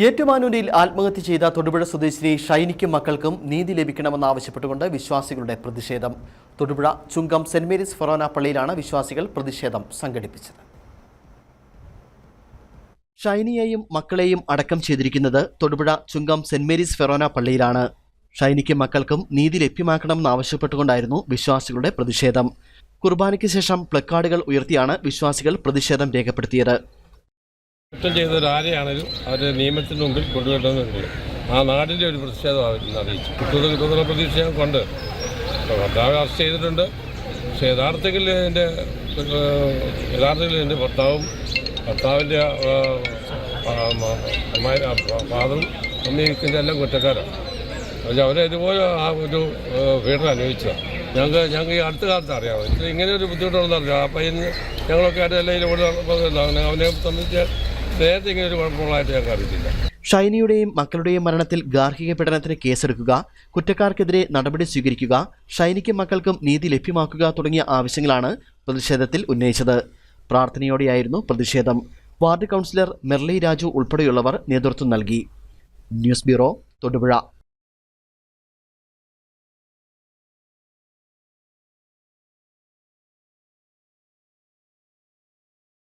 ഏറ്റുമാനൂരിൽ ആത്മഹത്യ ചെയ്ത തൊടുപുഴ സ്വദേശിനി ഷൈനിക്കും മക്കൾക്കും നീതി ലഭിക്കണമെന്നാവശ്യപ്പെട്ടുകൊണ്ട് വിശ്വാസികളുടെ പ്രതിഷേധം. Thodupuzha Chungam Saint Mary's forane പള്ളിയിലാണ് വിശ്വാസികൾ പ്രതിഷേധം സംഘടിപ്പിച്ചത്. ഷൈനിയെയും മക്കളെയും അടക്കം ചെയ്തിരിക്കുന്നത് Thodupuzha Chungam Saint Mary's forane പള്ളിയിലാണ്. ഷൈനിക്കും മക്കൾക്കും നീതി ലഭ്യമാക്കണമെന്നാവശ്യപ്പെട്ടുകൊണ്ടായിരുന്നു വിശ്വാസികളുടെ പ്രതിഷേധം. കുർബാനയ്ക്ക് ശേഷം പ്ലക്കാർഡുകൾ ഉയർത്തിയാണ് വിശ്വാസികൾ പ്രതിഷേധം രേഖപ്പെടുത്തിയത്. കുറ്റം ചെയ്ത ആരെയാണെങ്കിലും അവരെ നിയമത്തിന് മുമ്പിൽ കൊണ്ടുവരണമെന്നുണ്ട് ആ നാടിന്റെ ഒരു പ്രതിഷേധം അവർ അറിയിച്ചു കിട്ടുന്നത് കിട്ടുന്ന പ്രതീക്ഷ കൊണ്ട് ഭർത്താവ് അറസ്റ്റ് ചെയ്തിട്ടുണ്ട് പക്ഷേ യഥാർത്ഥത്തിൽ എന്റെ യഥാർത്ഥത്തിൽ എന്റെ ഭർത്താവും ഭർത്താവിന്റെ ഫാദറും അമ്മയ്ക്കിന്റെ എല്ലാം കുറ്റക്കാരാണ് പക്ഷേ അവരെ ഇതുപോലെ ആ ഒരു പീഡനം അനുഭവിച്ചതാണ് ഞങ്ങൾക്ക് ഞങ്ങൾക്ക് ഈ അടുത്ത കാലത്ത് അറിയാമോ ഇത് ഇങ്ങനെ ഒരു ബുദ്ധിമുട്ടുണ്ടെന്ന് അറിയാം ആ ഇന്ന് ഞങ്ങളൊക്കെ ആയിട്ട് എല്ലാം ഇതിലൂടെ അവനെ സംബന്ധിച്ച് നേരത്തെ ഷൈനിയുടെയും മക്കളുടെയും മരണത്തിൽ ഗാർഹിക പീഡനത്തിന് കേസെടുക്കുക കുറ്റക്കാർക്കെതിരെ നടപടി സ്വീകരിക്കുക ഷൈനിക്കും മക്കൾക്കും നീതി ലഭ്യമാക്കുക തുടങ്ങിയ ആവശ്യങ്ങളാണ് പ്രതിഷേധത്തിൽ ഉന്നയിച്ചത്. പ്രാർത്ഥനയോടെയായിരുന്നു പ്രതിഷേധം. വാർഡ് കൗൺസിലർ മെർലി രാജു ഉൾപ്പെടെയുള്ളവർ നേതൃത്വം നൽകി. News bureau Thodupuzha.